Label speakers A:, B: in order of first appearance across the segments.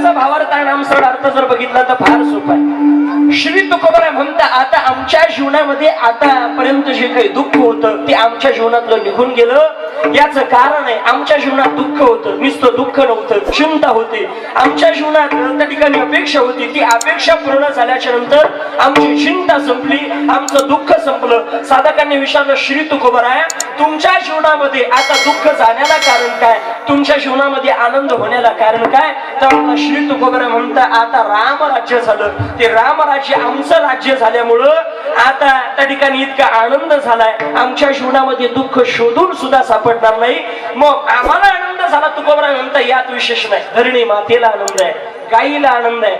A: अभंगाचा भावार्थ नाम नामसरळ अर्थ जर बघितला तर फार सोपा आहे. श्री तुकोबरा म्हणता आता आमच्या जीवनामध्ये आतापर्यंत जे काही दुःख होतं ते आमच्या जीवनातलं निघून गेलं. याचं कारण आहे आमच्या जीवनात दुःख होतं. नुसतं दुःख नव्हतं. चिंता होती. आमच्या जीवनात त्या ठिकाणी अपेक्षा होती. ती अपेक्षा पूर्ण झाल्याच्यानंतर आमची चिंता संपली आमचं दुःख संपलं. साधकांनी विचारलं श्री तुकोबराय तुमच्या जीवनामध्ये आता दुःख जाण्याला कारण काय? तुमच्या जीवनामध्ये आनंद होण्याला कारण काय? तर श्री तुकोबरा म्हणता आता राम राज्य झालं. ते राम राज्य आमचं राज्य झाल्यामुळं आता त्या ठिकाणी इतका आनंद झालाय. आमच्या जीवनामध्ये दुःख शोधून सुद्धा पडणार नाही. मग आम्हाला आनंद झाला. तुकोबरा म्हणता यात विशेष नाही. धरणी मातेला आनंद आहे. गाईला आनंद आहे.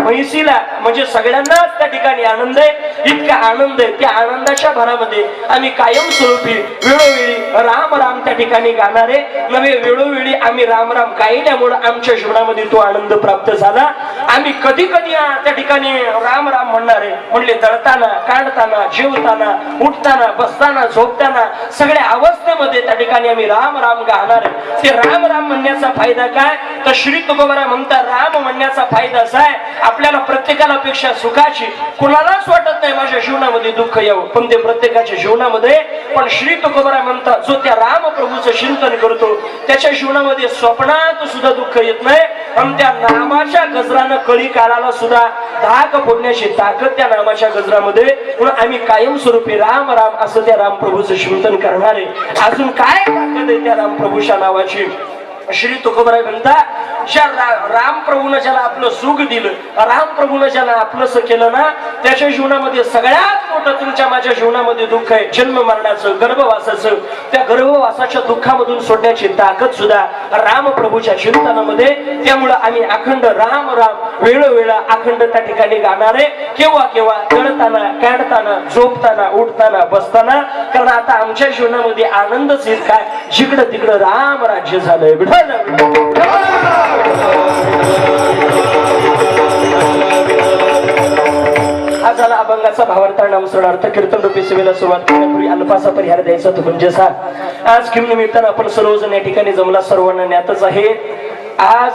A: म्हैसीला म्हणजे सगळ्यांनाच त्या ठिकाणी आनंद आहे. इतका आनंद आहे. त्या आनंदाच्या भरामध्ये आम्ही कायमस्वरूपी वेळोवेळी राम राम त्या ठिकाणी गाणारे. नवे वेळोवेळी आम्ही राम राम गायल्यामुळे आमच्या जीवनामध्ये तो आनंद प्राप्त झाला. आम्ही कधी कधी त्या ठिकाणी राम राम म्हणणारे म्हणले दळताना काढताना जेवताना उठताना बसताना झोपताना सगळ्या अवस्थेमध्ये त्या ठिकाणी आम्ही राम राम गाणार. ते राम राम म्हणण्याचा फायदा काय? तर श्री तुकोबरा म्हणता राम म्हणण्याचा फायदा असा आहे आपल्याला प्रत्येकाला अपेक्षा सुखाची कुणालाच वाटत नाही माझ्या जीवनामध्ये दुःख यावं. पण ते प्रत्येकाच्या जीवनामध्ये पण श्री तुकोबरा म्हणता जो त्या राम प्रभूचं चिंतन करतो त्याच्या जीवनामध्ये स्वप्नात सुद्धा दुःख येत नाही. आणि त्या नामाच्या गजरानं कळी काळाला सुद्धा धाक फोडण्याची ताकद त्या नामाच्या गजरामध्ये. म्हणून आम्ही कायमस्वरूपी राम राम असं त्या राम प्रभूचं चिंतन करणारे अजून काय ताकद आहे त्या राम प्रभूच्या नावाची? श्री तुकोबराय म्हणता ज्या रा- राम प्रभूनं ज्याला आपलं सुख दिलं राम प्रभूनं ज्याला आपलंस केलं ना त्याच्या जीवनामध्ये सगळ्यात मोठं तुमच्या माझ्या जीवनामध्ये दुःख आहे. जन्म मरणाचं गर्भवासाचं त्या गर्भवासाच्या दुःखामधून सोडण्याची ताकद सुद्धा राम प्रभूच्या चिंतनामध्ये. त्यामुळं आम्ही अखंड राम राम वेळोवेळा अखंड त्या ठिकाणी गाणार आहे. केव्हा केव्हा कळताना काढताना झोपताना उठताना बसताना. कारण आता आमच्या जीवनामध्ये आनंदच येत काय? जिकडं तिकडं राम राज्य झालंय. विठ्ठल हा झाला अभंगाचा भावार्थ आणि नामस्मरणार्थ कीर्तन रूपी सेवेला सुरुवात करण्यापूर्वी अल्पासा परिहार द्यायचा तो म्हणजे सा आज किम निमित्तानं आपण सर्वजण या ठिकाणी जमला. सर्वांना ज्ञातच आहे. आज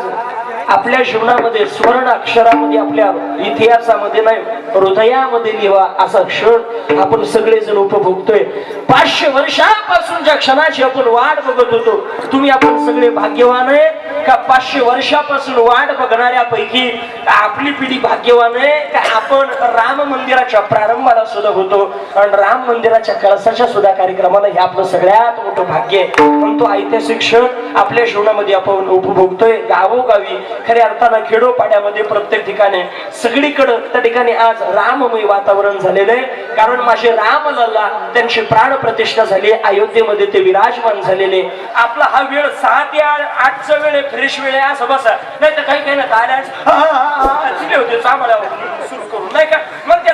A: आपल्या जीवनामध्ये स्वर्ण अक्षरामध्ये आपल्या इतिहासामध्ये नाही हृदयामध्ये लिहा असा क्षण आपण सगळेजण उपभोगतोय. पाचशे वर्षापासूनच्या क्षणाची आपण वाट बघत होतो. तुम्ही आपण सगळे भाग्यवान आहे का पाचशे वर्षापासून वाट बघणाऱ्या पैकी आपली पिढी भाग्यवान आहे का आपण राम मंदिराच्या प्रारंभाला सुद्धा होतो? आणि राम मंदिराच्या कळसाच्या सुद्धा कार्यक्रमाला हे आपलं सगळ्यात मोठं भाग्य आहे. पण तो ऐतिहासिक क्षण आपल्या जीवनामध्ये आपण उपभोगतोय. गावोगावी खऱ्या अर्थानं खेडोपाड्यामध्ये प्रत्येक ठिकाणी सगळीकडं त्या ठिकाणी आज राममय वातावरण झालेलं आहे कारण माझे राम रामलल्ला त्यांची प्राण प्रतिष्ठा झाली अयोध्येमध्ये ते विराजमान झालेले आपला हा वेळ सहा ते आठ- आठचा वेळ आहे फ्रेश वेळ आहे असं बसा नाही तर काही काही ना आल्या होते चांबळ्यावर सुरू करून नाही का मग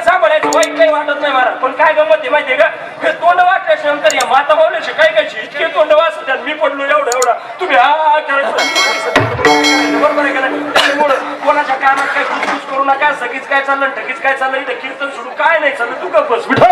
A: वाईट काही वाटत नाही मला. पण काय गमत आहे माहितीये का? हे तोंड वाटल्याच्या नंतर या माता मावल्याचे काय काय इतके तोंड वाचतात मी पडलो एवढं एवढं. तुम्ही हा करायचं बरोबर आहे का त्याच्यामुळं कोणाच्या कानात काय खुसखुस करू नका सगळीच काय चाललं ठगीच काय चाललं इथं कीर्तन सोडून काय नाही चाललं. तू का बस विठा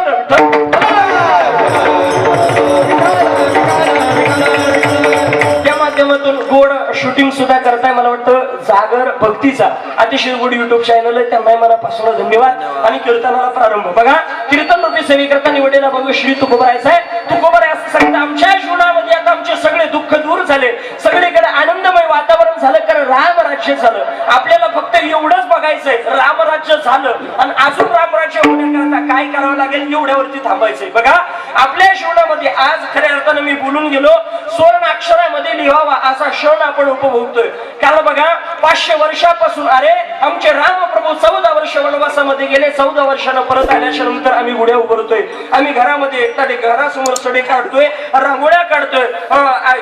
A: माध्यमातून गोड शूटिंग सुद्धा करताय. मला वाटतं जागर भक्तीचा. अतिशय गोड युट्यूब चॅनल आहे. त्यांना मनापासून धन्यवाद. आणि कीर्तनाला प्रारंभ. बघा कीर्तन रूपी सेवेकरता निवडलेला बघू श्री तुकोबरायचा आहे. तुकोबराय असं सांगतं आमच्या जीवनामध्ये आता आमचे सगळे दुःख दूर झाले. सगळीकडे आनंदमय वातावरण झालं कारण रामराज्य झालं. आपल्याला फक्त एवढंच बघायचंय रामराज्य झालं. आणि अजून रामराज्य होण्याकरता काय करावं लागेल एवढ्यावरती थांबायचंय. बघा आपल्या जीवनामध्ये आज खऱ्या अर्थानं मी बोलून गेलो स्वर्ण अक्षरामध्ये लिहावा असा क्षण आपण उपभोगतोय. कारण बघा पाचशे वर्षापासून अरे आमचे रामप्रभू चौदा वर्ष वनवासामध्ये गेले चौदा वर्षानं परत आल्याच्यानंतर आम्ही गुढ्या उभारतोय आम्ही घरामध्ये एकटा घरासमोर सडे काढतोय रांगोळ्या काढतोय.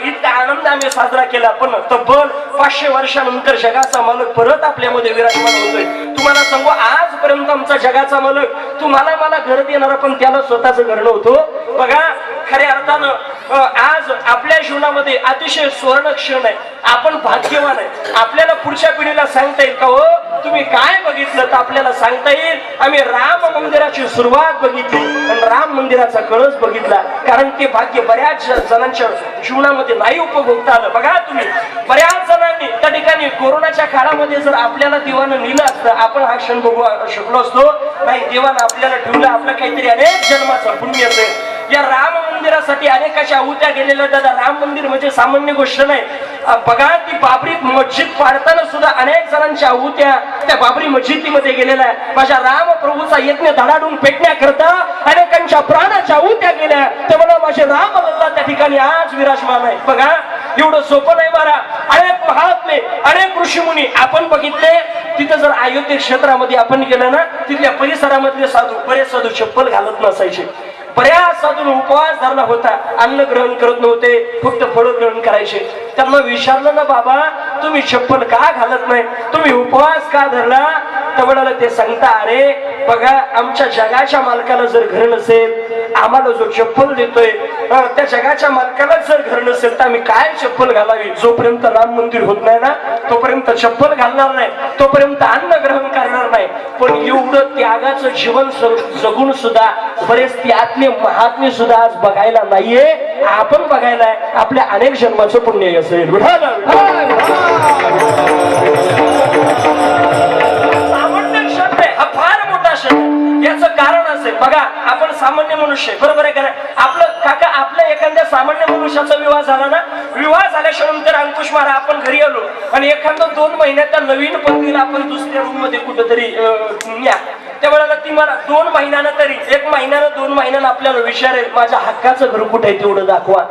A: इतका आनंद आम्ही साजरा केला. पण तब्बल पाचशे वर्षानंतर जगाचा मालक परत आपल्यामध्ये विराजमान होतोय तुम्हाला सांगू आजपर्यंत आमचा जगाचा मालक तुम्हाला मला घर देणारा पण त्याला स्वतःच घर नव्हतं. बघा खऱ्या अर्थानं आज आपल्या जीवनामध्ये अतिशय सुवर्ण क्षण आहे. आपण भाग्यवान आहे. आपल्याला पुढच्या पिढीला सांगता येईल का हो? तुम्ही काय बघितलं तर आपल्याला सांगता येईल? आम्ही राम मंदिराची सुरुवात बघितली आणि राम मंदिराचा कळस बघितला. कारण ते भाग्य बऱ्याच जणांच्या जीवनामध्ये नाही उपभोगता आलं. बघा तुम्ही बऱ्याच जणांनी त्या ठिकाणी कोरोनाच्या काळामध्ये जर आपल्याला देवानं नेलं असतं आपण हा क्षण बघू शकलो असतो. नाही देवानं आपल्याला ठेवलं आपलं काहीतरी अनेक जन्माचं पुण्य असेल या राम मंदिरासाठी अनेकाच्या आहुत्या गेलेल्या दादा राम मंदिर म्हणजे सामान्य गोष्ट नाही. बघा ती बाबरी मस्जिद पाडताना सुद्धा अनेक जणांच्या आहुत्या त्या बाबरी मस्जिदीमध्ये गेलेल्या आहे माझ्या राम प्रभूचा यज्ञ धडाडून पेटण्याकरता अनेकांच्या प्राणाच्या आहुत्या गेल्या. ते मला माझे राम लल्ला त्या ठिकाणी आज विराजमान आहे. बघा एवढं सोपं नाही मारा अनेक महात्मे अनेक ऋषीमुनी आपण बघितले. तिथं जर अयोध्या क्षेत्रामध्ये आपण गेलं ना तिथल्या परिसरामधले साधू बरेच साधू चप्पल घालत नसायचे. प्रयास साधून उपवास धरला होता. अन्न ग्रहण करत नव्हते फक्त फळ ग्रहण करायचे. त्यांना विचारलं ना बाबा तुम्ही चप्पल का घालत नाही? तुम्ही उपवास का धरला? तर ते सांगता अरे बघा आमच्या जगाच्या मालकाला जर घर नसेल आम्हाला जो चप्पल देतोय त्या जगाच्या मालकाला जर घर नसेल तर आम्ही काय चप्पल घालावी? जोपर्यंत राम मंदिर होत नाही ना तोपर्यंत चप्पल घालणार नाही. तोपर्यंत अन्न पण एवढं त्यागाचं जीवन जगून सुद्धा बरेच त्यातले महात्मे सुद्धा आज बघायला नाहीये. आपण बघायला आपल्या अनेक जन्माचं पुण्य असेल याचं कारण असेल बघा आपण सामान्य मनुष्य बरोबर आहे का आपलं काका आपल्या एखाद्या सामान्य मनुष्याचा विवाह झाला ना विवाह झाल्याच्यानंतर अंकुश मारा आपण घरी आलो. आणि एखादं दोन महिन्यात त्या नवीन पत्नीला आपण दुसऱ्या रूममध्ये कुठेतरी न्या. त्यावेळेला ती मला दोन महिन्यानं तरी एक महिन्यानं दोन महिन्यानं आपल्याला विचारेल माझ्या हक्काचं घर कुठे तेवढं दाखवा.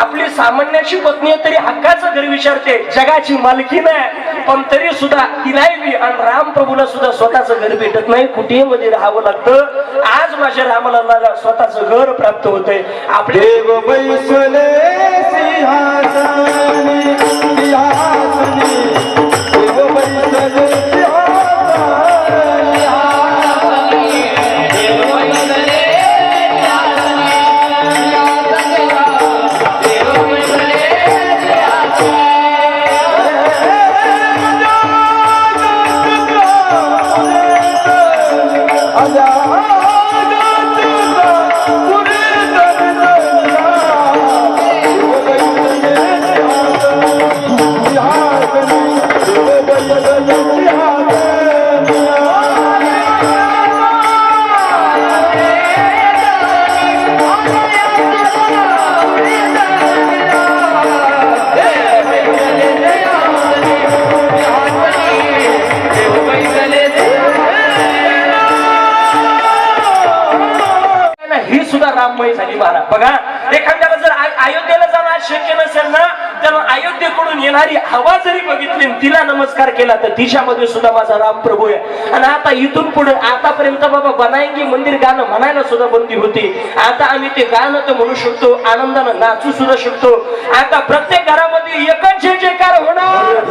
A: आपली सामान्याची पत्नी आहे तरी हक्काचं घर विचारते जगाची मालकी नाही पण तरी सुद्धा तिलाही बी आणि राम प्रभूला सुद्धा स्वतःचं घर भेटत नाही कुठेही मध्ये राहावं लागतं? आज माझ्या रामाला स्वतःचं घर प्राप्त होतंय. आपले ही सुद्धा राममय झाली महाराज बघा एखाद्याला जर अयोध्येला जाणं शक्य नसेल ना तर अयोध्येकडून येणारी हवा जरी बघितली तिला नमस्कार केला तर तिच्यामध्ये सुद्धा माझा राम प्रभू आहे. आणि आता इथून पुढे आतापर्यंत बाबा बनायंगी मंदिर गाणं म्हणायला सुद्धा बंदी होती. आता आम्ही ते गाणं तर म्हणू शकतो आनंदानं नाचू सुद्धा शकतो. आता प्रत्येक घरामध्ये एकच जय जयकार होणार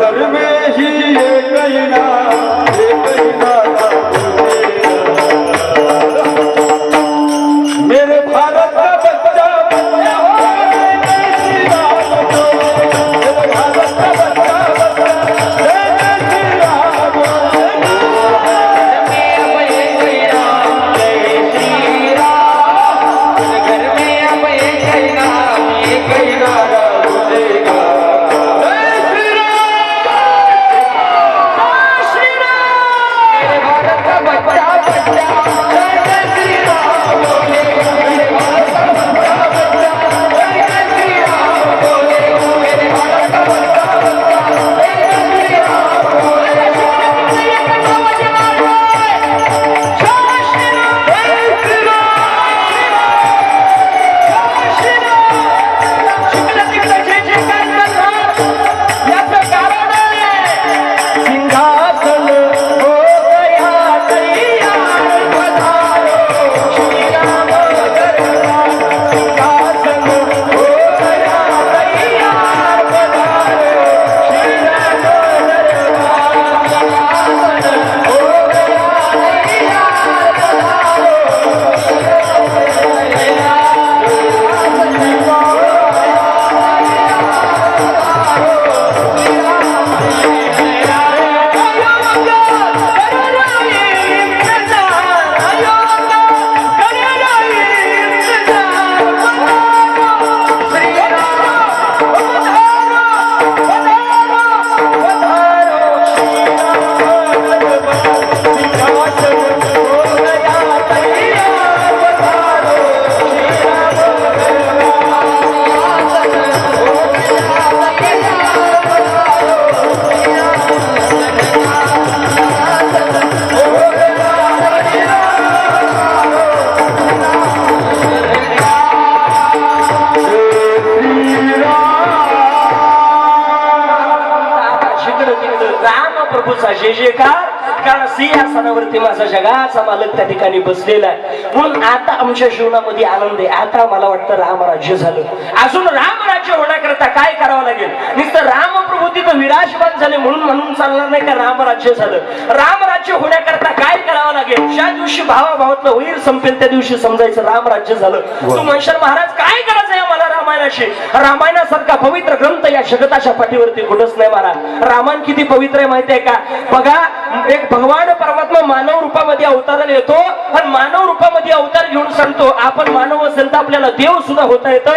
A: जगाचा मालक त्या ठिकाणी बसलेला आहे. म्हणून आता आमच्या जीवनामध्ये आनंद आहे. आता मला वाटतं रामराज्य झालं. अजून रामराज्य होण्याकरता काय करावं लागेल? नुसतं रामप्रभू तिथं विराजमान झाले म्हणून म्हणून चालणार नाही का रामराज्य झालं? रामराज्य होण्याकरता काय करावं लागेल? ज्या दिवशी भावाभावातलं वैर संपेल त्या दिवशी समजायचं रामराज्य झालं. तू म्हणशाल महाराज काय करायचं आहे मला रामायणाशी रामायणासारखा पवित्र ग्रंथ या जगताच्या पाठीवरती कुठंच नाही महाराज. रामायण किती पवित्र आहे माहिती आहे का? बघा एक भगवान परमात्मा मानव रूपामध्ये अवताराला येतो. आणि मानव रूपामध्ये अवतार घेऊन सांगतो. आपण मानव असेल तर आपल्याला देव सुद्धा होता येतं.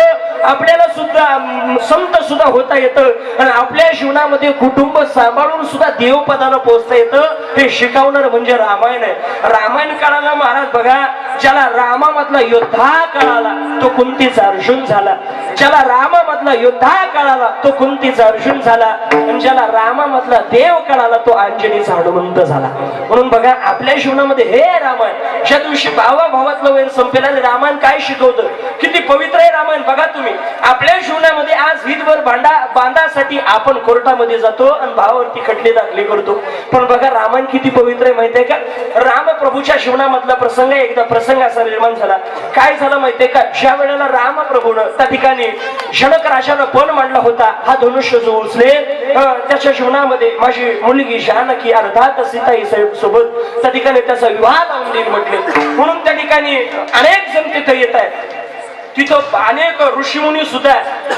A: आपल्याला सुद्धा संत सुद्धा होता येतं. आणि आपल्या जीवनामध्ये कुटुंब सांभाळून सुद्धा देवपदाला पोहोचता येतं. हे शिकवणार म्हणजे रामायण आहे. रामायण काळाला महाराज बघा ज्याला रामामधला योद्धा कळाला तो कुंतीचा अर्जुन झाला. ज्याला रामामधला योद्धा कळाला तो कुंतीचा अर्जुन झाला. आणि ज्याला रामामधला देव कळाला तो अंजनीचा हनुमंत झाला. म्हणून बघा आपल्या जीवनामध्ये हे रामायण ज्या दिवशी भावा भावातलं वेळ संपेल आणि रामायण काय शिकवतं? किती पवित्र आहे रामायण बघा तुम्ही. आपल्या जीवनामध्ये आज हितभर भांडा बांधासाठी आपण कोर्टामध्ये जातो आणि भावावरती खटले दाखले करतो. पण बघा रामायण किती पवित्र आहे माहितीये का? राम प्रभूच्या जीवनामधला प्रसंग एकदा प्रसंग असा निर्माण झाला. काय झालं माहितीये का? ज्या वेळेला राम प्रभूनं त्या ठिकाणी जनक राजानं पण मांडला होता हा धनुष्य जो उचले त्याच्या जीवनामध्ये माझी मुलगी जानकी अर्थात सीताई साहेब सोबत त्या ठिकाणी त्याचा विवाह लावून देईल म्हटले. म्हणून त्या ठिकाणी अनेक जण तिथे येत आहेत. तिथं अनेक ऋषीमुनी सुद्धा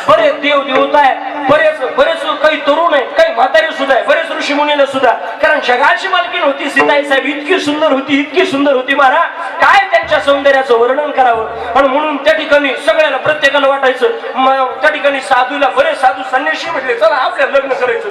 A: बरेच देव देवता आहे बरेच बरेच काही तरुण आहे काही म्हातारे सुद्धा आहे बरेच ऋषीमुनीला सुद्धा. कारण जगाची मालकीन होती सीताई साहेब. इतकी सुंदर होती इतकी सुंदर होती महारा काय त्यांच्या सौंदर्याचं वर्णन करावं? आणि म्हणून त्या ठिकाणी सगळ्याला प्रत्येकाला वाटायचं त्या ठिकाणी साधूला बरेच साधू संन्याशी म्हटले चला आपल्या लग्न करायचं.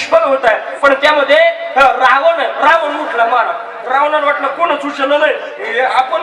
A: निष्फळ होत आहे. पण त्यामध्ये रावण रावण उठला मारा. रावणाला वाटलं कोणच उचललं नाही. आपण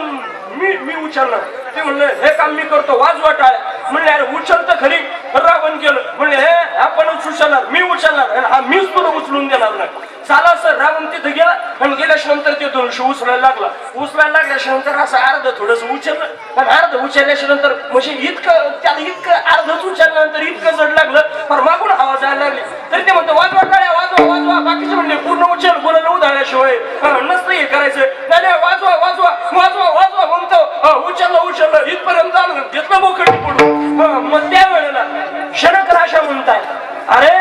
A: मी मी उचललं ते म्हणलं हे काम मी करतो वाजवा टाळ्या म्हणले अरे उचल तर खरी. रावण केलं म्हणले हे आपणच उचलणार मी उचलणार. हा मीच तुला उचलून देणार नाही. चाला सर रावण तिथं गेला आणि गेल्याच्यानंतर ते दोनशे उचलायला लागला. उचलायला लागल्याच्या नंतर असं अर्ध थोडस उचललं. आणि अर्ध उचलल्याच्या नंतर म्हणजे इतकं त्याला इतकं अर्धच उचलल्यानंतर इतकं जड लागलं पण मागून आवाज जायला लागली. तरी ते म्हणतो वाजवा टाळ्या वाजवा वाजवा बाकीचे म्हणले पूर्ण उचल कोणाला उधाळल्याशिवाय. नसतं हे करायचं. नाही वाजवा वाजवा वाजवा वाजवा म्हणतो. उचललं उचललं इथपर्यंत आलं घेतलं मोकळी पडून मग त्या वेळेला क्षणक राशा म्हणताय अरे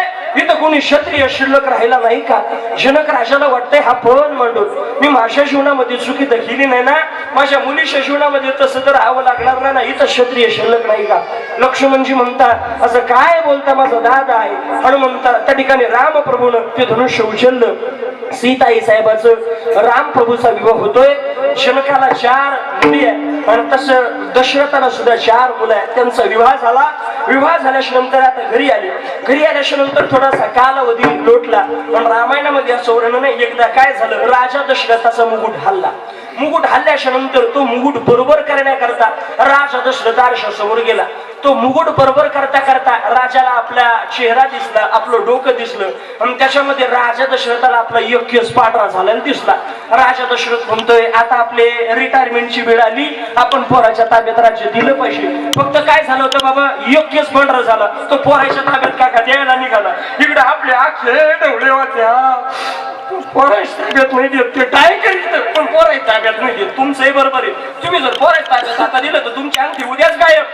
A: कोणी क्षत्रिय शिल्लक राहिला नाही का? जनक राजाला वाटतंय हा पण मांडून. मी माझ्या जीवनामध्ये चुकी तर केली नाही ना? माझ्या मुलीच्या जीवनामध्ये तसं तर राहावं लागणार नाही ना इथं क्षत्रिय शिल्लक नाही का? लक्ष्मणजी म्हणतात असं काय बोलता माझा दादा आहे? हनुमंता त्या ठिकाणी रामप्रभूनं ते धनुष्य उचललं. सीताई साहेबाचं रामप्रभूचा विवाह होतोय. जनकाला चार मुली आहे आणि तसं दशरथाला सुद्धा चार मुलं आहेत. त्यांचा विवाह झाला. विवाह झाल्याच्यानंतर आता घरी आले. घरी आल्याच्यानंतर थोडासा कालावधी लोटला. पण रामायणामध्ये असं वर्णन नाही एकदा काय झालं? राजा दशरथाचा मुकुट हल्ला. मुकुट हल्ल्याच्या नंतर तो मुकुट बरोबर करण्याकरता राजा दशरथ आरशासमोर गेला. तो मुकुट बरोबर करता करता राजाला आपला चेहरा दिसला आपलं डोकं दिसलं. आणि त्याच्यामध्ये राजा दशरथाला आपला योग्य पांढरा झालेला दिसला. राजा दशरथ म्हणतोय आता आपले रिटायरमेंटची वेळ आली. आपण पोराच्या ताब्यात राज्य दिलं पाहिजे. फक्त काय झालं होतं बाबा? योग्यच पांढरा झाला. तो पोराच्या ताब्यात काका द्यायला निघाला. इकडे आपले आखे डवळे होत्या. पोरायच ताब्यात नाही देत ते काय करीत पण पोरायच ताब्यात नाही देत. तुमचंही बरोबर आहे. तुम्ही जर पोरायच ताब्यात आता दिलं तर तुमची अंगठी उद्याच गायब.